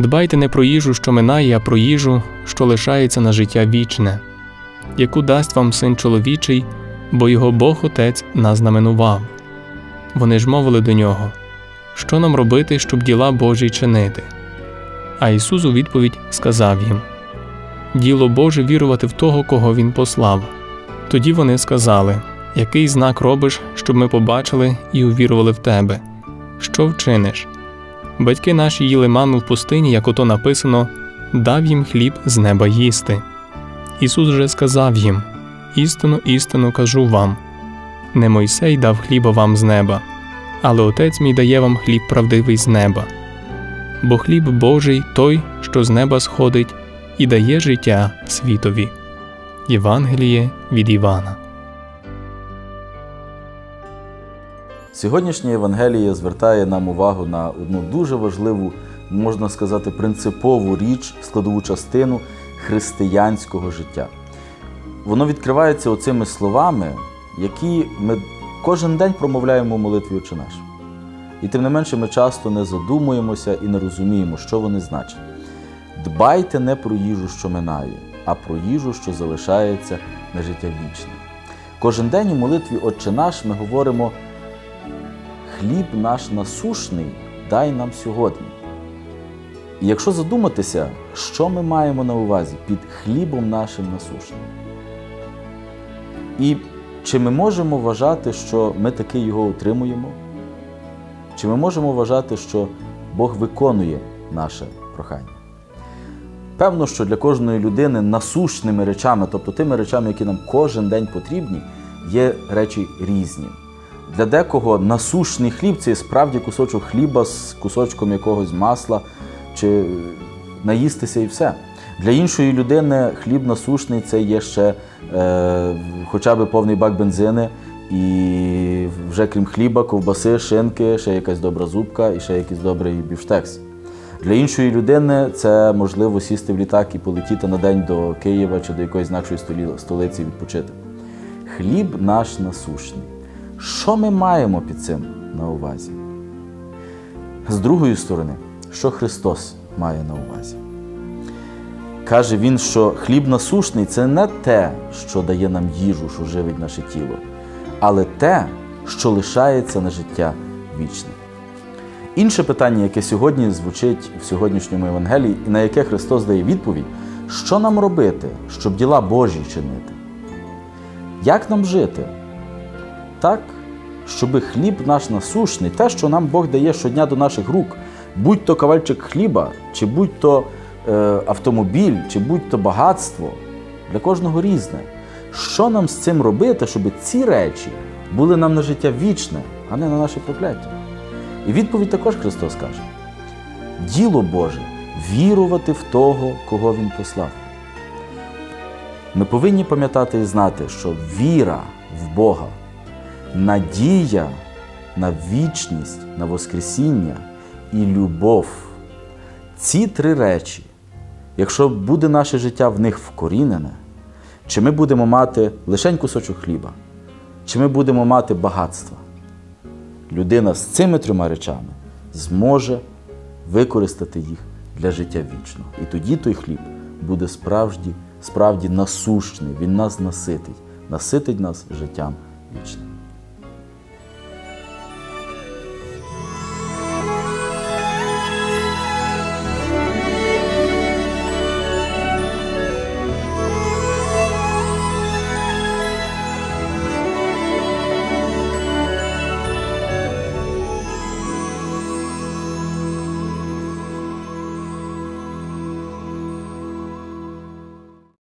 Дбайте не про їжу, що минає, а про їжу, що лишається на життя вічне, яку дасть вам син чоловічий, бо його Бог Отець назнаменував. Вони ж мовили до нього, що нам робити, щоб діла Божі чинити. А Ісус у відповідь сказав їм Діло Боже вірувати в того, кого Він послав. Тоді вони сказали Який знак робиш, щоб ми побачили і увірували в тебе? Що вчиниш? Батьки наші їли ману в пустині, як ото написано, дав їм хліб з неба їсти. Ісус же сказав їм Істину, істину кажу вам не Мойсей дав хліба вам з неба, але Отець мій дає вам хліб правдивий з неба. Бо хліб Божий той, що з неба сходить, і дає життя світові. Євангеліє від Івана. Сьогоднішнє Євангеліє звертає нам увагу на одну дуже важливу, можна сказати, принципову річ, складову частину християнського життя. Воно відкривається оцими словами, які ми кожен день промовляємо у молитві «Отче наш». І тим не менше ми часто не задумуємося і не розуміємо, що вони значать. Дбайте не про їжу, що минає, а про їжу, що залишається на життя вічне. Кожен день у молитві Отче наш ми говоримо хліб наш насушний дай нам сьогодні. І якщо задуматися, що ми маємо на увазі під хлібом нашим насушним? І чи ми можемо вважати, що ми таки його утримуємо? Чи ми можемо вважати, що Бог виконує наше прохання? Певно, що для кожної людини насущними речами, тобто тими речами, які нам кожен день потрібні, є речі різні. Для декого насушний хліб це справді кусочок хліба з кусочком якогось масла чи наїстися і все. Для іншої людини хліб насушний це є ще е, хоча б повний бак бензини, і вже крім хліба, ковбаси, шинки, ще якась добра зубка і ще якийсь добрий бівштекс. Для іншої людини це можливо сісти в літак і полетіти на день до Києва чи до якоїсь інакшої столиці відпочити. Хліб наш насушний. Що ми маємо під цим на увазі? З другої сторони, що Христос має на увазі? Каже Він, що хліб насушний це не те, що дає нам їжу, що живить наше тіло, але те, що лишається на життя вічне. Інше питання, яке сьогодні звучить в сьогоднішньому Євангелії, і на яке Христос дає відповідь, що нам робити, щоб діла Божі чинити? Як нам жити? Так, щоб хліб наш насушний, те, що нам Бог дає щодня до наших рук, будь то кавальчик хліба, чи будь то е, автомобіль, чи будь то багатство, для кожного різне. Що нам з цим робити, щоб ці речі були нам на життя вічне, а не на наше прокляття? І відповідь також Христос каже: діло Боже вірувати в того, кого Він послав. Ми повинні пам'ятати і знати, що віра в Бога, надія на вічність, на Воскресіння і любов ці три речі, якщо буде наше життя в них вкорінене, чи ми будемо мати лишень кусочок хліба, чи ми будемо мати багатство, людина з цими трьома речами зможе використати їх для життя вічного. І тоді той хліб буде справді, справді насущний, він нас наситить, наситить нас життям вічним.